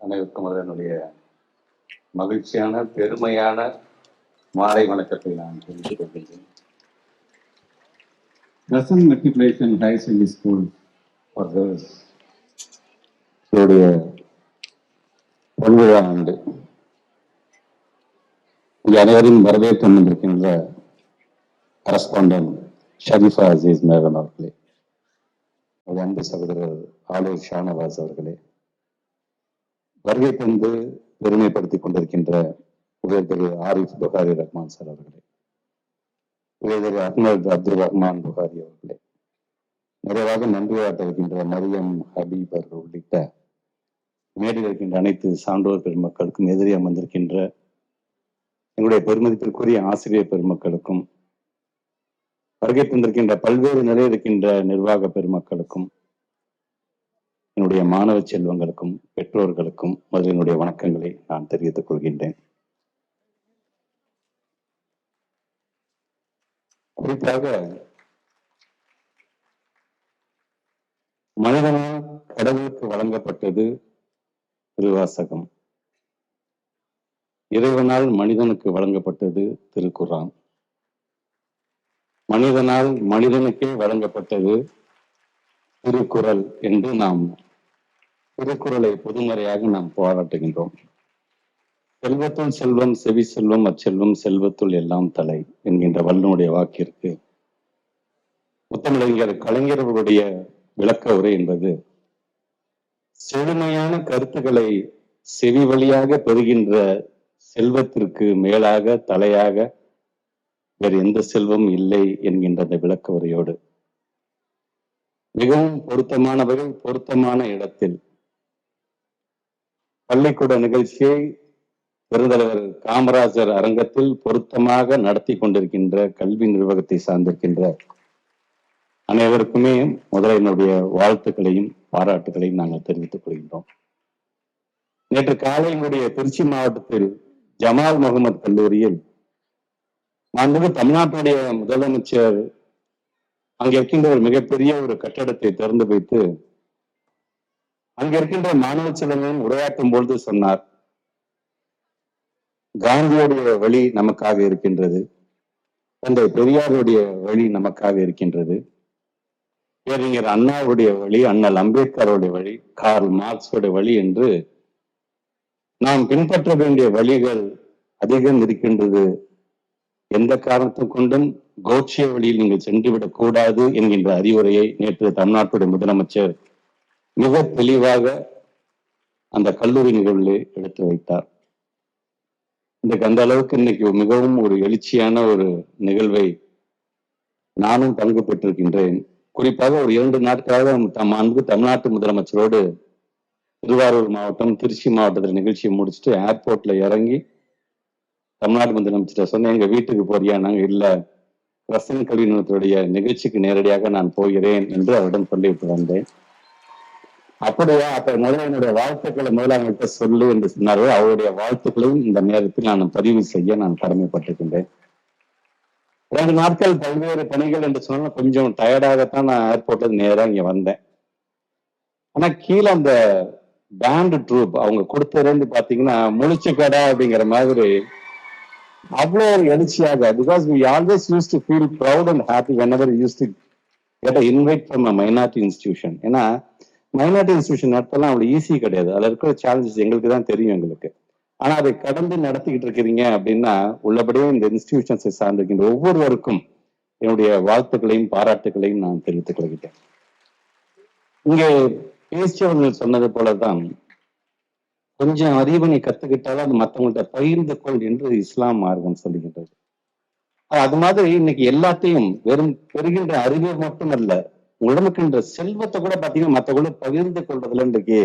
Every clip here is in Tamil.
அனைவருக்கும் அதனுடைய மகிழ்ச்சியான பெருமையான மாலை வணக்கத்தை நான் தெரிவித்துக் கொள்கின்றேன். Dozen matriculation high secondary school for girls இதோடைய பொன்விழா ஆண்டு. இங்கே அனைவரையும் வரவேற்று வந்திருக்கின்ற கரஸ்பாண்டன்ட் ஷரீஃபா அசீஸ் மேகன் அவர்களே அன்பு சகோதரர் ஆலூர் ஷானவாஸ் அவர்களே வருகை தந்து பெருமைப்படுத்தி கொண்டிருக்கின்ற உயர்திரு ஆரிஃப் புகாரி ரஹ்மான் சார் அவர்களே. உயர்திரு அஹ்மத் அப்துல் ரஹ்மான் புகாரி அவர்களே. நிறைவாக நன்றியாட்ட இருக்கின்ற மரியம் ஹபீபர் உள்ளிட்ட மேடையில் இருக்கின்ற அனைத்து சான்றோர் பெருமக்களுக்கும் எதிரே அமர்ந்திருக்கின்ற எங்களுடைய பெருமதிப்பிற்குரிய ஆசிரியர் பெருமக்களுக்கும் வருகை தந்திருக்கின்ற பல்வேறு நிலையில் இருக்கின்ற நிர்வாக பெருமக்களுக்கும் என்னுடைய மாணவ செல்வங்களுக்கும் பெற்றோர்களுக்கும் முதலினுடைய என்னுடைய வணக்கங்களை நான் தெரிவித்துக் கொள்கின்றேன். குறிப்பாக மனிதனால் கடவுளுக்கு வழங்கப்பட்டது திருவாசகம். இறைவனால் மனிதனுக்கு வழங்கப்பட்டது திருக்குறான் மனிதனால் மனிதனுக்கே வழங்கப்பட்டது திருக்குறள் என்று நாம் திருக்குறளை பொதுமறையாக நாம் பாராட்டுகின்றோம். செல்வத்துள் செல்வம் செவி செல்வம் அச்செல்வம் செல்வத்துள் எல்லாம் தலை என்கின்ற வல்லனுடைய வாக்கிற்கு முத்தமிழறிஞர் கலைஞர்களுடைய விளக்க உரை என்பது செழுமையான கருத்துக்களை செவி வழியாக பெறுகின்ற செல்வத்திற்கு மேலாக தலையாக வேறு எந்த செல்வம் இல்லை என்கின்ற அந்த விளக்க உரையோடு மிகவும் பொருத்தமானவர்கள் பொருத்தமான இடத்தில் பள்ளிக்கூட நிகழ்ச்சியை பெருந்தலைவர் காமராஜர் அரங்கத்தில் பொருத்தமாக நடத்தி கொண்டிருக்கின்ற கல்வி நிர்வாகத்தை சார்ந்திருக்கின்ற அனைவருக்குமே முதல்ல என்னுடைய வாழ்த்துக்களையும் பாராட்டுகளையும் நாங்கள் தெரிவித்துக் கொள்கின்றோம். நேற்று காலை எங்களுடைய திருச்சி மாவட்டத்தில் ஜமால் முகமது கல்லூரியில் மாண்பு தமிழ்நாட்டுடைய முதலமைச்சர் அங்க இருக்கின்ற ஒரு மிகப்பெரிய ஒரு கட்டடத்தை திறந்து வைத்து அங்க இருக்கின்ற மாணவ செல்வங்களும் உரையாற்றும் பொழுது சொன்னார் காந்தியுடைய வழி நமக்காக இருக்கின்றது தந்தை பெரியாருடைய வழி நமக்காக இருக்கின்றது. பேரறிஞர் அண்ணாவுடைய வழி அண்ணல் அம்பேத்கருடைய வழி கார்ல் மார்க்ஸோட வழி என்று நாம் பின்பற்ற வேண்டிய வழிகள் அதிகம் இருக்கின்றது. எந்த காரணத்தை கொண்டும் கோட்சிய வழியில் நீங்கள் சென்றுவிடக் கூடாது என்கின்ற அறிவுரையை நேற்று தமிழ்நாட்டுடைய முதலமைச்சர் மிக தெளிவாக அந்த கல்லூரி நிகழ்வில் எடுத்து வைத்தார். இன்றைக்கு அந்த அளவுக்கு இன்னைக்கு மிகவும் ஒரு எழுச்சியான ஒரு நிகழ்வை நானும் பங்கு பெற்றிருக்கின்றேன். குறிப்பாக ஒரு இரண்டு நாட்களாக தம் அன்பு தமிழ்நாட்டு முதலமைச்சரோடு திருவாரூர் மாவட்டம் திருச்சி மாவட்டத்தில் நிகழ்ச்சியை முடிச்சுட்டு ஏர்போர்ட்ல இறங்கி தமிழ்நாடு முதலமைச்சர் சொன்னேன் எங்க வீட்டுக்கு போறியா? நாங்க இல்ல. ரசன் கல்வி நிறுவனத்துடைய நிகழ்ச்சிக்கு நேரடியாக நான் போகிறேன் என்று அவரிடம் சொல்லிவிட்டு வந்தேன். அப்படியா? அப்ப முதல்ல என்னுடைய வாழ்த்துக்களை முதலமைச்சர்கிட்ட சொல்லு என்று சொன்னார்கள் அவருடைய வாழ்த்துக்களையும் இந்த நேரத்தில் நான் பதிவு செய்ய நான் கடமைப்பட்டிருக்கின்றேன். ரெண்டு நாட்கள் பல்வேறு பணிகள் என்று சொன்னால் கொஞ்சம் டயர்டாகத்தான் நான் ஏர்போர்ட்ல நேராக இங்க வந்தேன். ஆனா கீழே அந்த பேண்ட் ட்ரூப் அவங்க கொடுத்ததுலேருந்து பாத்தீங்கன்னா முழிச்சு கடா அப்படிங்கிற மாதிரி அவ்வளோ ஒரு எழுச்சியாக because we always use to feel proud and happy whenever use to get invite from a minority institution ஏன்னா மைனாரிட்டி இன்ஸ்டியூஷன் நடத்தலாம் அவ்வளோ ஈஸி கிடையாது. அதில் இருக்கிற சேலஞ்சஸ் எங்களுக்கு தான் தெரியும் எங்களுக்கு. ஆனால் அதை கடந்து நடத்திக்கிட்டு இருக்கிறீங்க அப்படின்னா உள்ளபடியே இந்த இன்ஸ்டிடியூஷன்ஸை சார்ந்திருக்கின்ற ஒவ்வொருவருக்கும் என்னுடைய வாழ்த்துக்களையும் பாராட்டுகளையும் நான் தெரிவித்துக் கொள்கிறேன். இங்கே பேசியவர்கள் சொன்னது போலதான் கொஞ்சம் அறிவு நீ கத்துக்கிட்டாலும் அது மற்றவங்கள்ட்ட பகிர்ந்து கொள் என்று இஸ்லாம் மார்க்கம் சொல்லுகின்றது. அது மாதிரி இன்னைக்கு எல்லாத்தையும் வெறும் பெறுகின்ற மட்டும் மட்டுமல்ல உடம்புக்கின்ற செல்வத்தை கூட பாத்தீங்கன்னா மத்த கூட பகிர்ந்து கொள்றதுல இன்றைக்கு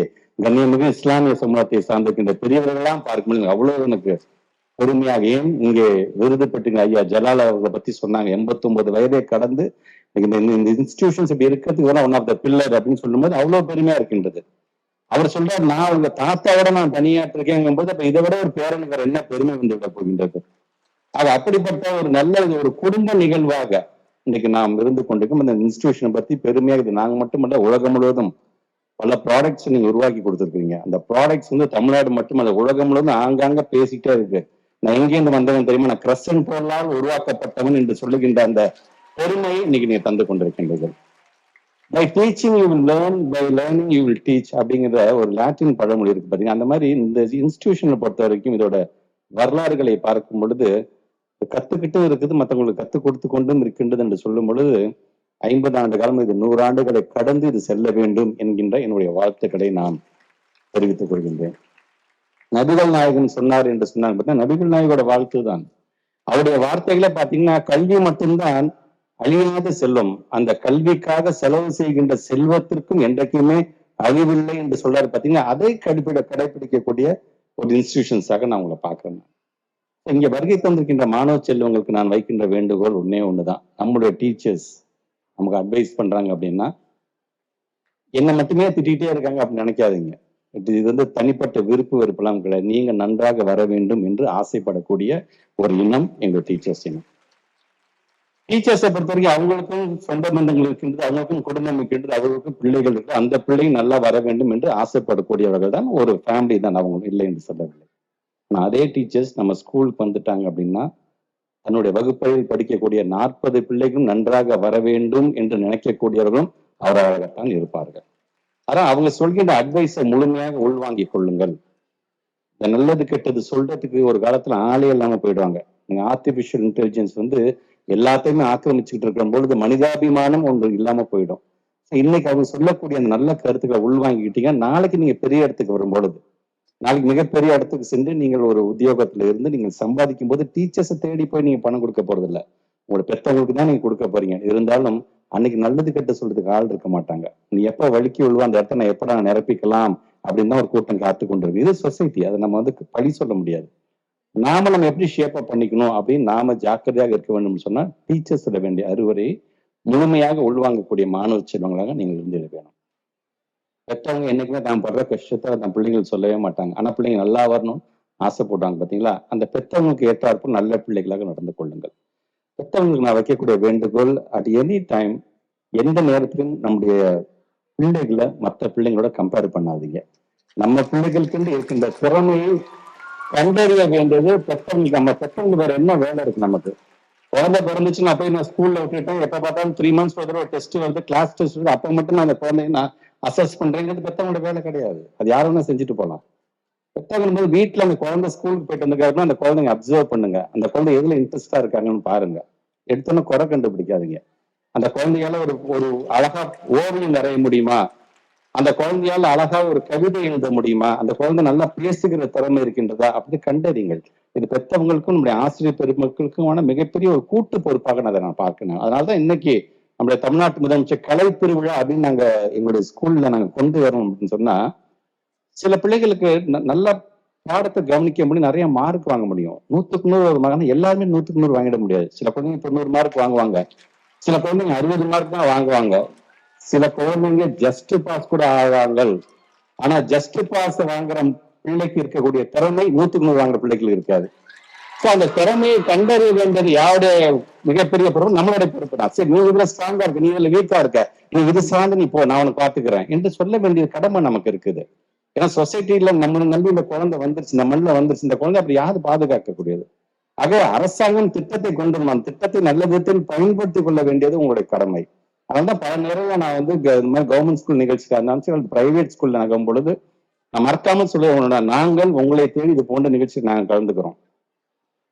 கண்ணியமிகு இஸ்லாமிய சமூகத்தை சார்ந்திருக்கின்ற பார்க்க பார்க்கும்போது அவ்வளவு எனக்கு பொறுமையாக ஏன் இங்கே விருது பெற்றுங்க. ஐயா ஜலால் அவர்களை பத்தி சொன்னாங்க. எண்பத்தி ஒன்பது வயதை கடந்து இந்த இன்ஸ்டிடியூஷன்ஸ் இப்படி இருக்கிறதுக்கு ஒன் ஆஃப் த பில்லர் அப்படின்னு சொல்லும்போது அவ்வளவு பெருமையா இருக்கின்றது. அவர் சொல்றார் நான் உங்க தாத்தாவோட நான் பணியாற்றிருக்கேங்கும் போது அப்ப இதை விட ஒரு பேரனுக்கு என்ன பெருமை வந்து விட போகின்றது? அது அப்படிப்பட்ட ஒரு நல்ல ஒரு குடும்ப நிகழ்வாக இன்னைக்கு நாம் இருந்து கொண்டிருக்கும் இந்த இன்ஸ்டிடியூஷனை பத்தி பெருமையாக இது நாங்க மட்டுமல்ல உலகம் முழுவதும் பல ப்ராடக்ட்ஸ் நீங்க உருவாக்கி கொடுத்துருக்கீங்க அந்த ப்ராடக்ட்ஸ் வந்து தமிழ்நாடு மட்டுமல்ல உலகம் முழுவதும் ஆங்காங்க பேசிட்டே இருக்கு. நான் எங்கேருந்து வந்தவன் தெரியுமா? நான் கிரசன் பொருளால் உருவாக்கப்பட்டவன் என்று சொல்லுகின்ற அந்த பெருமையை இன்னைக்கு நீங்க தந்து கொண்டிருக்கின்றீர்கள். By teaching you will learn by learning you will teach அப்படிங்கிற ஒரு லாட்டின் பழமொழி இருக்கு பாத்தீங்க அந்த மாதிரி இந்த இன்ஸ்டிடியூஷனை பொறுத்த வரைக்கும் இதோட வரலாறுகளை பார்க்கும் பொழுது கத்துக்கிட்டும் இருக்குது மற்றவங்களுக்கு கத்துக் கொடுத்து கொண்டும் இருக்கின்றது என்று சொல்லும் பொழுது ஐம்பது ஆண்டு காலம் இது நூறு ஆண்டுகளை கடந்து இது செல்ல வேண்டும் என்கின்ற என்னுடைய வாழ்த்துக்களை நான் தெரிவித்துக் கொள்கின்றேன். நபிகள் நாயகன் சொன்னார் என்று சொன்னாங்க பார்த்தா நபிகள் நாயகோட வாழ்த்து தான். அவருடைய வார்த்தைகளை பாத்தீங்கன்னா கல்வி மட்டும்தான் அழியாத செல்வம். அந்த கல்விக்காக செலவு செய்கின்ற செல்வத்திற்கும் என்றைக்குமே அழிவில்லை என்று சொல்றாரு பாத்தீங்கன்னா அதை கடைபிட கடைபிடிக்கக்கூடிய ஒரு இன்ஸ்டிடியூஷன்ஸாக நான் உங்களை பார்க்குறேன். இங்க வருகை தந்திருக்கின்ற மாணவ செல்வங்களுக்கு நான் வைக்கின்ற வேண்டுகோள் ஒன்னே ஒண்ணுதான். நம்மளுடைய டீச்சர்ஸ் நமக்கு அட்வைஸ் பண்றாங்க அப்படின்னா என்ன மட்டுமே திட்டிகிட்டே இருக்காங்க அப்படின்னு நினைக்காதீங்க. இது வந்து தனிப்பட்ட விருப்பு வெறுப்பெல்லாம் கிடையாது. நீங்க நன்றாக வர வேண்டும் என்று ஆசைப்படக்கூடிய ஒரு இனம் எங்க டீச்சர்ஸ் இனம். டீச்சர்ஸை பொறுத்த வரைக்கும் அவங்களுக்கும் சொந்த பந்தங்கள் இருக்கின்றது அவங்களுக்கும் குடும்பம் இருக்கின்றது அவங்களுக்கும் பிள்ளைகள் இருக்கு அந்த பிள்ளை நல்லா வர வேண்டும் என்று ஆசைப்படக்கூடியவர்கள் தான் ஒரு ஃபேமிலி தான் அவங்க இல்லை என்று சொல்லவில்லை. ஆனால் அதே டீச்சர்ஸ் நம்ம ஸ்கூலுக்கு வந்துட்டாங்க அப்படின்னா தன்னுடைய வகுப்பறையில் படிக்கக்கூடிய நாற்பது பிள்ளைகளும் நன்றாக வர வேண்டும் என்று நினைக்கக்கூடியவர்களும் அவராகத்தான் இருப்பார்கள். ஆனால் அவங்க சொல்கின்ற அட்வைஸை முழுமையாக உள்வாங்கிக் கொள்ளுங்கள். இந்த நல்லது கெட்டது சொல்றதுக்கு ஒரு காலத்துல ஆளே இல்லாம போயிடுவாங்க. நீங்க ஆர்டிபிஷியல் இன்டெலிஜென்ஸ் வந்து எல்லாத்தையுமே ஆக்கிரமிச்சுக்கிட்டு இருக்கிற பொழுது மனிதாபிமானம் ஒன்று இல்லாம போயிடும். இன்னைக்கு அவங்க சொல்லக்கூடிய அந்த நல்ல கருத்துக்களை உள்வாங்கிக்கிட்டீங்க. நாளைக்கு நீங்க பெரிய இடத்துக்கு வரும் பொழுது நாளைக்கு மிகப்பெரிய இடத்துக்கு சென்று நீங்கள் ஒரு உத்தியோகத்துல இருந்து நீங்கள் சம்பாதிக்கும் போது டீச்சர்ஸை தேடி போய் நீங்க பணம் கொடுக்க போறது இல்ல உங்களோட பெத்தவங்களுக்கு தான் நீங்க கொடுக்க போறீங்க. இருந்தாலும் அன்னைக்கு நல்லது கெட்ட சொல்றதுக்கு ஆள் இருக்க மாட்டாங்க. நீ எப்ப வழுக்கி விழுவோ அந்த இடத்த நான் எப்ப நான் நிரப்பிக்கலாம் அப்படின்னு தான் ஒரு கூட்டம் காத்து கொண்டிருக்கு இது சொசைட்டி அதை நம்ம வந்து பழி சொல்ல முடியாது. நாம நம்ம எப்படி ஷேப் அப் பண்ணிக்கணும் அப்படின்னு நாம ஜாக்கிரதையாக இருக்க வேண்டும் சொன்னா டீச்சர்ஸ் வேண்டிய அறுவரை முழுமையாக உள்வாங்கக்கூடிய மாணவ செல்வங்களாக நீங்கள் இருந்துட வேணும் பெற்றவங்க என்னைக்குமே தான் படுற கஷ்டத்தை அந்த பிள்ளைகள் சொல்லவே மாட்டாங்க. ஆனா பிள்ளைங்க நல்லா வரணும் ஆசைப்படுறாங்க பாத்தீங்களா? அந்த பெற்றவங்களுக்கு ஏற்றாற்போல் நல்ல பிள்ளைகளாக நடந்து கொள்ளுங்கள். பெற்றவங்களுக்கு நான் வைக்கக்கூடிய வேண்டுகோள் அட் எனி டைம் எந்த நேரத்திலும் நம்முடைய பிள்ளைகளை மற்ற பிள்ளைங்களோட கம்பேர் பண்ணாதீங்க. நம்ம பிள்ளைகளுக்கு இருக்கின்ற திறமையை கண்டறிய வேண்டியது பெற்றவங்களுக்கு நம்ம பெற்றவங்களுக்கு வேற என்ன வேலை இருக்கு நமக்கு? குழந்தை பிறந்துச்சு நான் போய் நான் ஸ்கூல்ல விட்டுட்டேன் எப்ப பார்த்தாலும் த்ரீ மந்த்ஸ் ஒரு தடவை டெஸ்ட் வருது கிளாஸ் டெஸ்ட் வருது அப்ப மட்டும் நான் அந்த குழந்தைய நான் அசஸ் பண்றேங்கிறது பெத்தவங்களோட வேலை கிடையாது. அது யாரும் வேணா செஞ்சுட்டு போலாம். பெத்தவங்க போது வீட்டுல அந்த குழந்தை ஸ்கூலுக்கு போயிட்டு வந்ததுக்கு அந்த குழந்தைங்க அப்சர்வ் பண்ணுங்க. அந்த குழந்தை எதுல இன்ட்ரெஸ்டா இருக்காங்கன்னு பாருங்க. எடுத்தோன்னு குறை கண்டுபிடிக்காதீங்க. அந்த குழந்தையால ஒரு ஒரு அழகா ஓவியம் வரைய முடியுமா? அந்த குழந்தையால அழகா ஒரு கவிதை எழுத முடியுமா? அந்த குழந்தை நல்லா பேசுகிற திறமை இருக்கின்றதா? அப்படி கண்டறிங்கள் இது பெற்றவங்களுக்கும் நம்முடைய ஆசிரியர் பெருமக்களுக்குமான மிகப்பெரிய ஒரு கூட்டு பொறுப்பாக நான் அதை நான் பார்க்கணும் அதனாலதான் இன்னைக்கு நம்முடைய தமிழ்நாட்டு முதலமைச்சர் கலை திருவிழா அப்படின்னு நாங்க எங்களுடைய ஸ்கூல்ல நாங்க கொண்டு வரோம் அப்படின்னு சொன்னா சில பிள்ளைகளுக்கு நல்ல பாடத்தை கவனிக்க முடியும் நிறைய மார்க் வாங்க முடியும். நூத்துக்கு நூறு ஒரு மகன் எல்லாருமே நூத்துக்கு நூறு வாங்கிட முடியாது. சில குழந்தைங்க தொண்ணூறு மார்க் வாங்குவாங்க. சில குழந்தைங்க அறுபது மார்க் தான் வாங்குவாங்க. சில குழந்தைங்க ஜஸ்ட் பாஸ் கூட ஆவாங்க ஆனா ஜஸ்ட் பாஸ் வாங்குற பிள்ளைக்கு இருக்கக்கூடிய திறமை நூத்துக்கு நூறு வாங்குற பிள்ளைகளுக்கு இருக்காது. சோ அந்த திறமையை கண்டறிய வேண்டியது யாருடைய மிகப்பெரிய பொறுப்பு? நம்மளுடைய பொறுப்பு தான். சரி நீ இதுல ஸ்ட்ராங்கா இருக்க நீ இதுல வீக்கா இருக்க. நீ இது சார்ந்து நீ போ நான் உனக்கு பாத்துக்கிறேன் என்று சொல்ல வேண்டிய கடமை நமக்கு இருக்குது. ஏன்னா சொசைட்டில நம்மளை நம்பி இந்த குழந்தை வந்துருச்சு இந்த மண்ணில் வந்துருச்சு இந்த குழந்தை அப்படி யாரு பாதுகாக்கக்கூடியது? ஆக அரசாங்கம் திட்டத்தை கொண்டு வரணும். திட்டத்தை நல்ல விதத்தில் பயன்படுத்திக் கொள்ள வேண்டியது உங்களுடைய கடமை. அதனால்தான் பல நேரம் நான் வந்து இந்த மாதிரி கவர்மெண்ட் ஸ்கூல் நிகழ்ச்சிக்காக இருந்தாலும் பிரைவேட் ஸ்கூல்ல நகும் பொழுது நான் மறக்காம சொல்லுவேன் நாங்கள் உங்களை தேடி இது போன்ற நிகழ்ச்சி நாங்கள் கலந்துக்கிறோம்.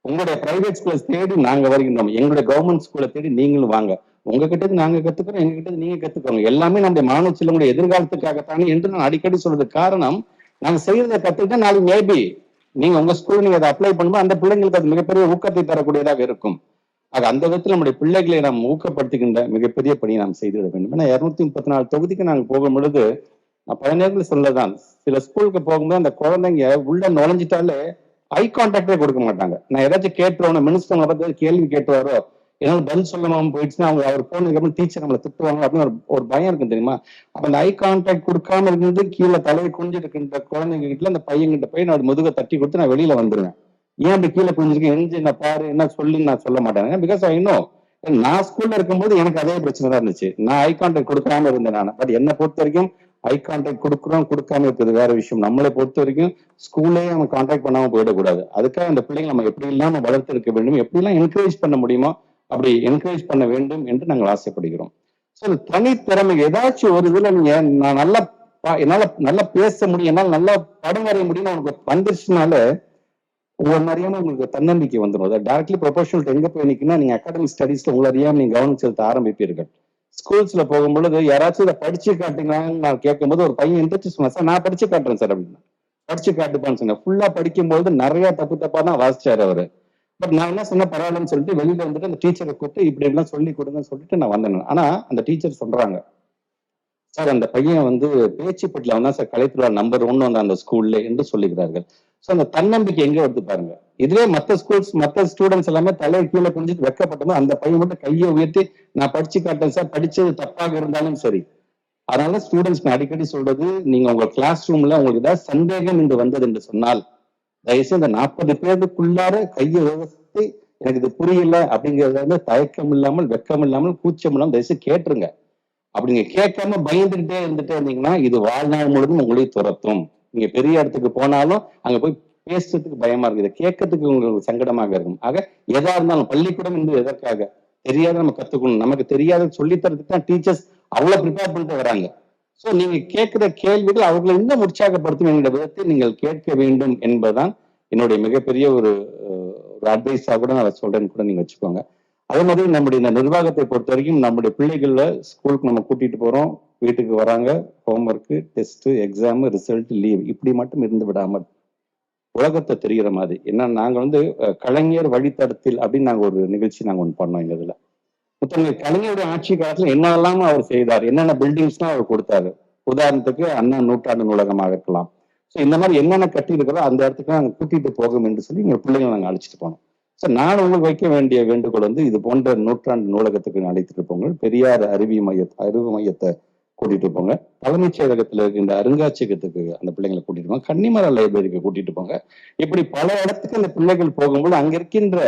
உங்களுடைய பிரைவேட் ஸ்கூலை தேடி நாங்க வருகின்றோம். எங்களுடைய கவர்மெண்ட் ஸ்கூலை தேடி நீங்களும் வாங்க. உங்ககிட்ட நாங்க கத்துக்கிறோம் எங்ககிட்ட நீங்க கத்துக்கோங்க. எல்லாமே நம்முடைய மாணவ செல்வங்களுடைய எதிர்காலத்துக்காகத்தானே என்று நான் அடிக்கடி சொல்றது. காரணம் நாங்க செய்யறதை கத்துக்கிட்டா நாளைக்கு மேபி நீங்க உங்க ஸ்கூல் நீங்க அதை அப்ளை பண்ணும்போது அந்த பிள்ளைங்களுக்கு அது மிகப்பெரிய ஊக்கத்தை தரக்கூடியதாக இருக்கும். ஆக அந்த விதத்தில் நம்முடைய பிள்ளைகளை நாம் ஊக்கப்படுத்துகின்ற மிகப்பெரிய பணியை நாம் செய்துவிட வேண்டும். ஏன்னா இருநூத்தி முப்பத்தி நாலு தொகுதிக்கு நாங்கள் போகும் பொழுது நான் பல நேரத்தில் சொல்லதான் சில ஸ்கூலுக்கு போகும்போது அந்த குழந்தைங்க உள்ள நுழைஞ்சிட்டாலே ஐ கான்டாக்டே கொடுக்க மாட்டாங்க. நான் ஏதாச்சும் கேட்டுருவோம் மினிஸ்டர் பத்தி கேள்வி கேட்டுவாரோ ஏதாவது பதில் சொல்லாம போயிடுச்சுன்னா அவங்க அவர் போனதுக்கு அப்புறம் டீச்சர் நம்மளை திட்டுவாங்க அப்படின்னு ஒரு ஒரு பயம் இருக்கும் தெரியுமா? அப்ப அந்த ஐ கான்டாக்ட் கொடுக்காம இருந்து கீழே தலையை குஞ்சிருக்கின்ற குழந்தைங்க கிட்ட அந்த பையன்கிட்ட போய் நான் முதுக தட்டி கொடுத்து நான் வெளியில வந்துருவேன். ஏன் அப்படி கீழே குஞ்சிருக்கேன் எஞ்சி என்ன பாரு என்ன சொல்லுன்னு நான் சொல்ல மாட்டேன். பிகாஸ் ஐ நோ நான் ஸ்கூல்ல இருக்கும்போது எனக்கு அதே பிரச்சனை தான் இருந்துச்சு. நான் ஐ கான்டாக்ட் கொடுக்காம இருந்தேன் நான். பட் என்னை பொறுத்த வரைக்கும் ஐ கான்டாக்ட் கொடுக்குறோம் கொடுக்காம இருக்கிறது வேற விஷயம். நம்மளை பொறுத்த வரைக்கும் ஸ்கூல்லே நம்ம கான்டாக்ட் பண்ணாம போயிடக்கூடாது. அதுக்காக அந்த பிள்ளைங்க நம்ம எப்படி இல்லாம வளர்த்திருக்க வேண்டும் எப்படிலாம் என்கரேஜ் பண்ண முடியுமோ அப்படி என்கரேஜ் பண்ண வேண்டும் என்று நாங்கள் ஆசைப்படுகிறோம். ஸோ தனித்திறமை ஏதாச்சும் ஒரு இதுல நீங்க நான் நல்லா என்னால நல்லா பேச முடியும் என்னால நல்லா படம் வரைய முடியும் உனக்கு வந்துருச்சுனால உங்களை அறியாம உங்களுக்கு தன்னம்பிக்கை வந்துடும் அதை டேரக்ட்லி ப்ரொபோஷனல் எங்க போய் நிற்குன்னா நீங்க அகாடமிக் ஸ்டடீஸ்ல உங்களை அறியாம நீங்க கவனம் செலுத்த ஆரம்பிப்பீர்கள். ஸ்கூல்ஸ்ல போகும்பொழுது யாராச்சும் இதை படிச்சு காட்டுங்கன்னு நான் கேட்கும்போது ஒரு பையன் இன்ட்ரெஸ்ட் சொன்னா சார் நான் படிச்சு காட்டுறேன் சார் அப்படின்னு. படிச்சு காட்டுப்பான்னு சொன்னேன். ஃபுல்லா படிக்கும்போது நிறைய தப்பு தப்பா தான் வாசிச்சாரு அவரு. பட் நான் என்ன சொன்ன பரவாயில்லன்னு சொல்லிட்டு வெளியில வந்துட்டு அந்த டீச்சரை கூப்பிட்டு இப்படி எல்லாம் சொல்லி கொடுங்கன்னு சொல்லிட்டு நான் வந்தேன். ஆனா அந்த டீச்சர் சொல்றாங்க. சார் அந்த பையன் வந்து பேச்சுப்பட்டில அவன் தான் சார் கலைத்துறை நம்பர் ஒன்னு வந்து அந்த ஸ்கூல்ல என்று சொல்லுகிறார்கள். சோ அந்த தன்னம்பிக்கை எங்க வருது பாருங்க. இதுவே மத்த ஸ்கூல்ஸ் மத்த ஸ்டூடெண்ட்ஸ் எல்லாமே தலையை கீழே குனிஞ்சிட்டு வெக்கப்பட்டதும் அந்த பையன் மட்டும் கையை உயர்த்தி நான் படிச்சு காட்டேன் சார் படிச்சது தப்பாக இருந்தாலும் சரி. அதனால ஸ்டூடெண்ட்ஸ் அடிக்கடி சொல்றது நீங்க உங்க கிளாஸ் ரூம்ல உங்களுக்கு ஏதாவது சந்தேகம் என்று வந்தது என்று சொன்னால் தயவுசெய்து இந்த நாற்பது பேருக்குள்ளார கையை உயர்த்தி எனக்கு இது புரியல அப்படிங்கறத வந்து தயக்கம் இல்லாமல் வெக்கம் இல்லாமல் கூச்சம் இல்லாமல் தயவுசெய்து கேட்டுருங்க. அப்படி நீங்க கேட்காம பயந்துகிட்டே இருந்துட்டே இருந்தீங்கன்னா இது வாழ்நாள் முழுதும் உங்களை துரத்தும். நீங்க பெரிய இடத்துக்கு போனாலும் அங்க போய் பேசுறதுக்கு பயமா இருக்கு. இதை கேட்கறதுக்கு உங்களுக்கு சங்கடமாக இருக்கும். ஆக எதா இருந்தாலும் பள்ளிக்கூடம் என்று எதற்காக? தெரியாத நம்ம கத்துக்கணும். நமக்கு தெரியாத சொல்லி தரதுக்கு தான் டீச்சர்ஸ் அவ்வளவு ப்ரிப்பேர் பண்ணிட்டு வராங்க. சோ நீங்க கேட்கிற கேள்விகள் அவர்களை இன்னும் உற்சாகப்படுத்தும். என்கிற விதத்தை நீங்கள் கேட்க வேண்டும் என்பதுதான் என்னுடைய மிகப்பெரிய ஒரு ஒரு அட்வைஸா கூட நான் சொல்றேன்னு கூட நீங்க வச்சுக்கோங்க. அதே மாதிரி நம்முடைய இந்த நிர்வாகத்தை பொறுத்த வரைக்கும் நம்முடைய பிள்ளைகள ஸ்கூலுக்கு நம்ம கூட்டிட்டு போறோம். வீட்டுக்கு வராங்க. Homework test exam result leave இப்படி மட்டும் இருந்து விடாமல் உலகத்தை தெரிகிற மாதிரி. ஏன்னா நாங்க வந்து கலைஞர் வழித்தடத்தில் அப்படின்னு நாங்க ஒரு நிகழ்ச்சி நாங்க ஒன்று பண்ணோம் எங்க இதுல. மொத்தம் கலைஞருடைய ஆட்சி காலத்துல என்னெல்லாம் அவர் செய்தார் என்னென்ன பில்டிங்ஸ்லாம் அவர் கொடுத்தாரு. உதாரணத்துக்கு அண்ணா நூற்றாண்டு நூலகமாக இருக்கலாம். ஸோ இந்த மாதிரி என்னென்ன கட்டி இருக்கிறோ அந்த இடத்துக்கு நாங்கள் கூட்டிட்டு போகும் என்று சொல்லி எங்க பிள்ளைங்களை நாங்கள் அழைச்சிட்டு போனோம். சார் நான் உங்களுக்கு வைக்க வேண்டிய வேண்டுகோள் வந்து இது போன்ற நூற்றாண்டு நூலகத்துக்கு அழைத்துட்டு போங்க பெரியார் அறிவி மைய அறிவு மையத்தை கூட்டிட்டு போங்க தலைமைச் செயலகத்துல இருக்கின்ற அருங்காட்சியகத்துக்கு அந்த பிள்ளைங்களை கூட்டிட்டு போங்க கன்னிமர லைப்ரரிக்கு கூட்டிட்டு போங்க இப்படி பல இடத்துக்கு அந்த பிள்ளைகள் போகும்போது அங்க இருக்கின்ற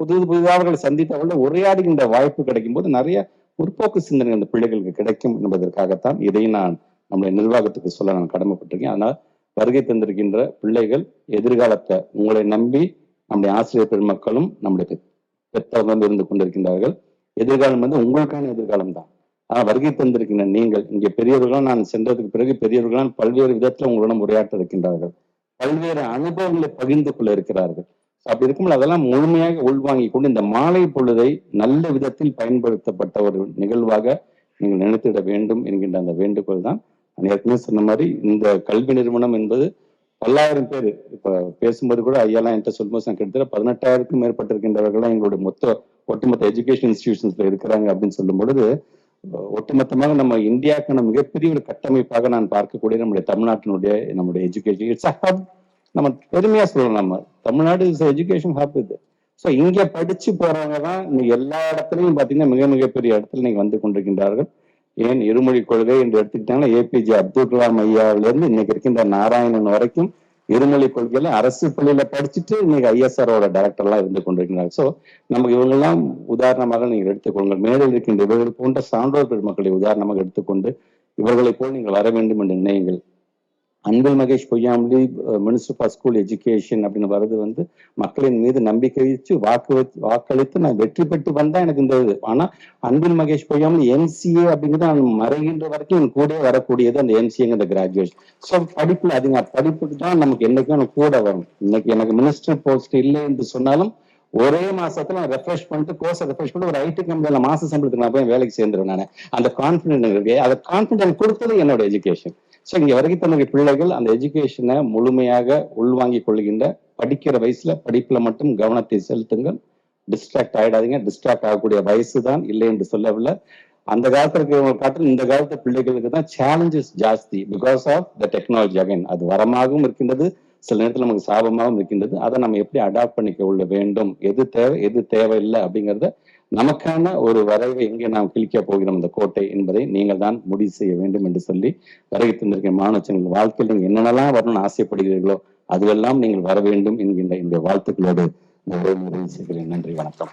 புது புதிதாவர்களை சந்தித்தவர்கள் உரையாடுகின்ற வாய்ப்பு கிடைக்கும் போது நிறைய முற்போக்கு சிந்தனை அந்த பிள்ளைகளுக்கு கிடைக்கும் என்பதற்காகத்தான் இதை நான் நம்முடைய நிர்வாகத்துக்கு சொல்ல நான் கடமைப்பட்டிருக்கேன். ஆனால் வருகை தந்திருக்கின்ற பிள்ளைகள் எதிர்காலத்தை உங்களை நம்பி நம்முடைய ஆசிரியர் பெருமக்களும் நம்முடைய பெ- வந்து இருந்து கொண்டிருக்கின்றார்கள். எதிர்காலம் வந்து உங்களுக்கான எதிர்காலம் தான். ஆனால் வருகை தந்திருக்கின்ற நீங்கள் இங்கே பெரியவர்களும் நான் சென்றதுக்கு பிறகு பெரியவர்களும் பல்வேறு விதத்தில் உங்களிடம் உரையாற்ற இருக்கின்றார்கள். பல்வேறு அனுபவங்களை பகிர்ந்து கொள்ள இருக்கிறார்கள். அப்படி இருக்கும்போது அதெல்லாம் முழுமையாக உள்வாங்கிக் கொண்டு இந்த மாலை பொழுதை நல்ல விதத்தில் பயன்படுத்தப்பட்ட ஒரு நிகழ்வாக நீங்கள் நினைத்திட வேண்டும் என்கின்ற அந்த வேண்டுகோள் தான். நான் ஏற்கனவே சொன்ன மாதிரி இந்த கல்வி நிறுவனம் என்பது பல்லாயிரம் பேர். இப்ப பேசும்போது கூட ஐயாலாம் என்கிட்ட சொல்லும்போது நான் கிட்டத்தட்ட பதினெட்டாயிரத்துக்கும் மேற்பட்டிருக்கின்றவர்கள் எங்களுடைய மொத்த ஒட்டுமொத்த எஜுகேஷன் இன்ஸ்டிடியூஷன்ஸ்ல இருக்கிறாங்க அப்படின்னு சொல்லும் பொழுது ஒட்டுமொத்தமாக நம்ம இந்தியாவுக்கான மிகப்பெரிய ஒரு கட்டமைப்பாக நான் பார்க்கக்கூடிய நம்முடைய தமிழ்நாட்டினுடைய நம்முடைய எஜுகேஷன் இட்ஸ் ஹப் நம்ம பெருமையா சொல்லலாம் நம்ம. தமிழ்நாடு இஸ் எஜுகேஷன் ஹப் இது. ஸோ இங்க படிச்சு போறவங்க தான் எல்லா இடத்துலயும் பாத்தீங்கன்னா மிக மிகப்பெரிய இடத்துல நீங்க வந்து கொண்டிருக்கின்றார்கள். ஏன் இருமொழி கொள்கை என்று எடுத்துக்கிட்டாங்கன்னா ஏபிஜே அப்துல் கலாம் ஐயாவில இருந்து இன்னைக்கு இருக்கின்ற நாராயணன் வரைக்கும் இருமொழி கொள்கையில அரசு பள்ளியில படிச்சுட்டு இன்னைக்கு ஐஎஸ்ஆரோட டைரக்டர் எல்லாம் இருந்து கொண்டிருக்கிறாங்க சோ நமக்கு இவங்கெல்லாம் உதாரணமாக நீங்கள் எடுத்துக்கொள்ளுங்கள் மேடையில் இருக்கின்ற இவர்கள் போன்ற சான்றோர் பெருமக்களை உதாரணமாக எடுத்துக்கொண்டு இவர்களை போல் நீங்கள் வர வேண்டும் என்று நினையுங்கள். Anbil Mahesh Poyyamozhi minister for school education அப்படின்னு வர்றது வந்து மக்களின் மீது நம்பிக்கை வச்சு வாக்கு வாக்களித்து நான் வெற்றி பெற்று வந்தா எனக்கு இந்த இது. ஆனா அன்பில் மகேஷ் பொய்யாமலி எம்சிஏ அப்படிங்கிறது நான் மறைகின்ற வரைக்கும் என் கூட வரக்கூடியது அந்த எம்சிஏங்கிற கிராஜுவேஷன் ஸோ படிப்புல அதுங்க படிப்புக்கு தான் நமக்கு என்னைக்கும் கூட வரும். இன்னைக்கு எனக்கு மினிஸ்டர் போஸ்ட் இல்லை என்று சொன்னாலும் ஒரே மாசத்துல நான் ரெஃப்ரெஷ் பண்ணிட்டு கோர்ஸ் ரெஃப்ரெஷ் பண்ணிட்டு ஒரு ஐடி கம்பெனியில மாச சம்பளத்துக்கு நான் போய் வேலைக்கு சேர்ந்துருவேன் நான். அந்த கான்பிடன்ட் இருக்கு. அந்த கான்பிடன்ட் கொடுத்தது என்னோட எஜுகேஷன் ஸோ இங்க வரைக்கும் தன்னுடைய பிள்ளைகள் அந்த எஜுகேஷனை முழுமையாக உள்வாங்கிக் கொள்கின்ற படிக்கிற வயசுல படிப்புல மட்டும் கவனத்தை செலுத்துங்கள். டிஸ்ட்ராக்ட் ஆயிடாதீங்க. டிஸ்ட்ராக்ட் ஆகக்கூடிய வயசு தான் இல்லை என்று சொல்லவில்லை. அந்த காலத்துல இருக்கிறவங்க காட்டிலும் இந்த காலத்து பிள்ளைகளுக்கு தான் சேலஞ்சஸ் ஜாஸ்தி. Because of the technology again அது வரமாகவும் இருக்கின்றது. சில நேரத்தில் நமக்கு சாபமாகவும் இருக்கின்றது. அதை நம்ம எப்படி அடாப்ட் பண்ணிக்க கொள்ள வேண்டும்? எது தேவை? எது தேவையில்லை? அப்படிங்கறத நமக்கான ஒரு வரைவை எங்கே நாம் கிழிக்க போகிறோம் இந்த கோட்டை என்பதை நீங்கள் தான் முடிவு செய்ய வேண்டும் என்று சொல்லி வருகை தந்திருக்கிற மாணவச்சங்கள் வாழ்க்கையில் நீங்கள் என்னென்னலாம் வரணும்னு ஆசைப்படுகிறீர்களோ அதுவெல்லாம் நீங்கள் வர வேண்டும் என்கின்ற இந்த வாழ்த்துக்களோடு இந்த உரையை செய்கிறேன். நன்றி வணக்கம்.